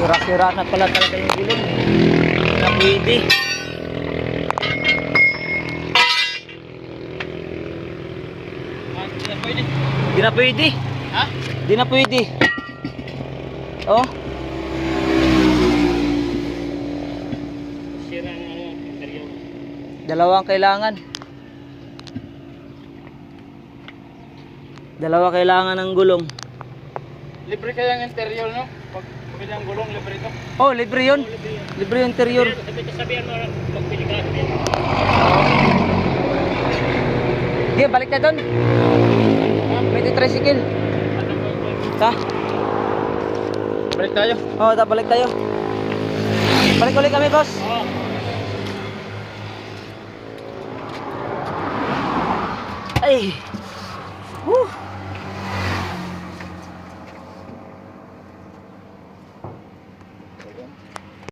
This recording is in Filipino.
Sira-sira na pala talaga yung gulong. Na pwede. Hindi na pwede. Ha? Hindi na pwede. Oh, Sira ng interior. dalawang kailangan. Dalawa kailangan ng gulong. Libre kaya ang interior, no? Pag bumili ang gulong, libre ito. Oh, libre yun. Libre yung interior. Sabi sabihan mo, magpili ka natin. Sige, balik na doon. May tricycle. Ta? Balik tayo. Oh, ta balik tayo. Balik ulit kami, boss. Oo. Ay. bakalım.